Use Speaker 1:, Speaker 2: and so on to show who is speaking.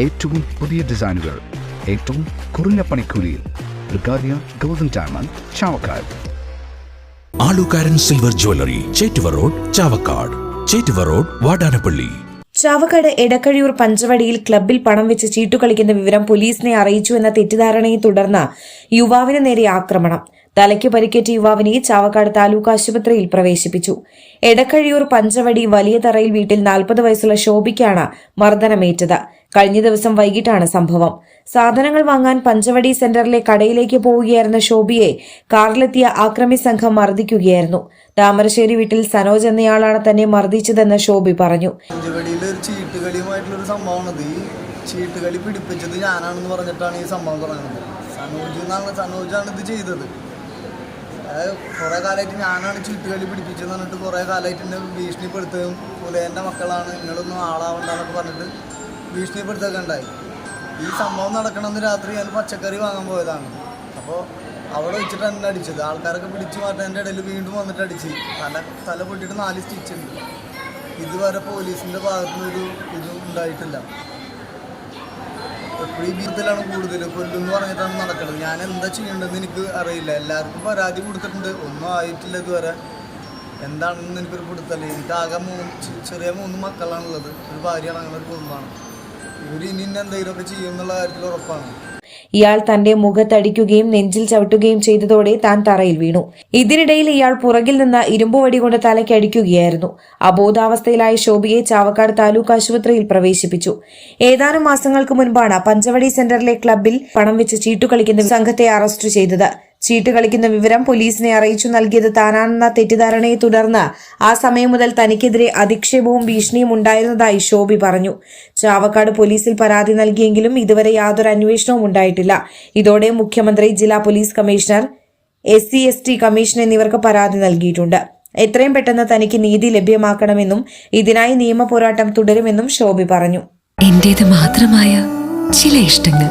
Speaker 1: ഏറ്റവും പുതിയ ഡിസൈനുകൾ ഏറ്റവും കുറഞ്ഞ പണിക്കൂലിയിൽ ബ്രിഗാദിയ golden diamond Chavakkad.
Speaker 2: Alukaran silver jewellery Chettuva road Chavakkad. Chettuva road Vadanappally.
Speaker 3: Chavakkad Edakkazhiyur പഞ്ചവടിയിൽ ക്ലബ്ബിൽ പണം വെച്ച് ചീട്ടുകളിക്കുന്ന വിവരം പോലീസിനെ അറിയിച്ചു എന്ന തെറ്റിദ്ധാരണയെ തുടർന്ന് യുവാവിന് നേരെ ആക്രമണം. തലയ്ക്ക് പരിക്കേറ്റ യുവാവിനെ ചാവക്കാട് താലൂക്ക് ആശുപത്രിയിൽ പ്രവേശിപ്പിച്ചു. എടക്കഴിയൂർ പഞ്ചവടി വലിയ തറയിൽ വീട്ടിൽ നാൽപ്പത് വയസ്സുള്ള ശോഭിക്കാണ് മർദ്ദനമേറ്റത്. കഴിഞ്ഞ ദിവസം വൈകിട്ടാണ് സംഭവം. സാധനങ്ങൾ വാങ്ങാൻ പഞ്ചവടി സെന്ററിലെ കടയിലേക്ക് പോവുകയായിരുന്ന ശോഭിയെ കാറിലെത്തിയ ആക്രമി സംഘം മർദ്ദിക്കുകയായിരുന്നു. താമരശ്ശേരി വീട്ടിൽ സനോജ് എന്നയാളാണ് തന്നെ മർദ്ദിച്ചതെന്ന് ശോഭി പറഞ്ഞു.
Speaker 4: പഞ്ചവടിയിൽ ഒരു ചീട്ടുകളിയുമായിട്ടുള്ളൊരു സംഭവമാണിത്. ഈ ചീട്ടുകളി പിടിപ്പിച്ചത് ഞാനാണെന്ന് പറഞ്ഞിട്ടാണ് ഈ സംഭവം തുടങ്ങുന്നത്. സനോജ് എന്നാണ് സനോജാണ് ഇത് ചെയ്തത്. അതായത് കുറേ കാലമായിട്ട് ഞാനാണ് ചീട്ടുകളി പിടിപ്പിച്ചതെന്ന് പറഞ്ഞിട്ട് കുറേ കാലമായിട്ട് എന്നെ ഭീഷണിപ്പെടുത്തുകയും പുലേന്റെ മക്കളാണ് നിങ്ങളൊന്നും ആളാവണ്ടെന്നൊക്കെ പറഞ്ഞിട്ട് ഭീഷണിപ്പെടുത്തുകയൊക്കെ ഉണ്ടായി ഈ സംഭവം നടക്കണമെന്ന് രാത്രി ഞാൻ പച്ചക്കറി വാങ്ങാൻ പോയതാണ്. അപ്പോൾ അവിടെ വെച്ചിട്ട് എന്നെ അടിച്ചത്. ആൾക്കാരൊക്കെ പിടിച്ചു മാറ്റാന്റെ ഇടയിൽ വീണ്ടും വന്നിട്ട് അടിച്ച്. തല തല പൊട്ടിയിട്ട് നാല് സ്റ്റിച്ച് ഉണ്ട്. ഇതുവരെ പോലീസിന്റെ ഭാഗത്തു നിന്നൊരു ഇതും ഉണ്ടായിട്ടില്ല. എപ്പോഴും ഈ ബീത്തിലാണ് കൂടുതൽ കൊല്ലുന്ന് പറഞ്ഞിട്ടാണ് നടക്കുന്നത് ഞാൻ എന്താ ചെയ്യേണ്ടതെന്ന് എനിക്ക് അറിയില്ല. എല്ലാവർക്കും പരാതി കൊടുത്തിട്ടുണ്ട്. ഒന്നും ആയിട്ടില്ല ഇതുവരെ. എന്താണെന്ന് എനിക്കൊരു പിടുത്തല്ല എനിക്ക് ആകെ മൂന്ന് ചെറിയ മൂന്ന് മക്കളാണുള്ളത്. ഒരു ഭാര്യയാണ് അങ്ങനെ ഒരു കുടുംബമാണ്.
Speaker 3: ഇയാൾ തന്റെ മുഖത്തടിക്കുകയും നെഞ്ചിൽ ചവിട്ടുകയും ചെയ്തതോടെ താൻ തറയിൽ വീണു. ഇതിനിടയിൽ ഇയാൾ പുറകിൽ നിന്ന് ഇരുമ്പുവടി കൊണ്ട് തലയ്ക്കടിക്കുകയായിരുന്നു അബോധാവസ്ഥയിലായ ശോഭിയെ ചാവക്കാട് താലൂക്ക് ആശുപത്രിയിൽ പ്രവേശിപ്പിച്ചു. ഏതാനും മാസങ്ങൾക്ക് മുൻപാണ് പഞ്ചവടി സെന്ററിലെ ക്ലബിൽ പണം വെച്ച് ചീട്ടുകളിക്കുന്ന സംഘത്തെ അറസ്റ്റ് ചെയ്തത്. ചീട്ട് കളിക്കുന്ന വിവരം പോലീസിനെ അറിയിച്ചു നൽകിയത് താനാണെന്ന തെറ്റിദ്ധാരണയെ തുടർന്ന് ആ സമയം മുതൽ തനിക്കെതിരെ അധിക്ഷേപവും ഭീഷണിയും ഉണ്ടായിരുന്നതായി ശോഭി പറഞ്ഞു. ചാവക്കാട് പോലീസിൽ പരാതി നൽകിയെങ്കിലും ഇതുവരെ യാതൊരു അന്വേഷണവും ഉണ്ടായിട്ടില്ല. ഇതോടെ മുഖ്യമന്ത്രി ജില്ലാ police commissioner S C S T commission എന്നിവർക്ക് പരാതി നൽകിയിട്ടുണ്ട്. എത്രയും പെട്ടെന്ന് തനിക്ക് നീതി ലഭ്യമാക്കണമെന്നും ഇതിനായി നിയമ പോരാട്ടം തുടരുമെന്നും ശോഭി പറഞ്ഞു.
Speaker 5: എന്റേത് മാത്രമായ ചില ഇഷ്ടങ്ങൾ.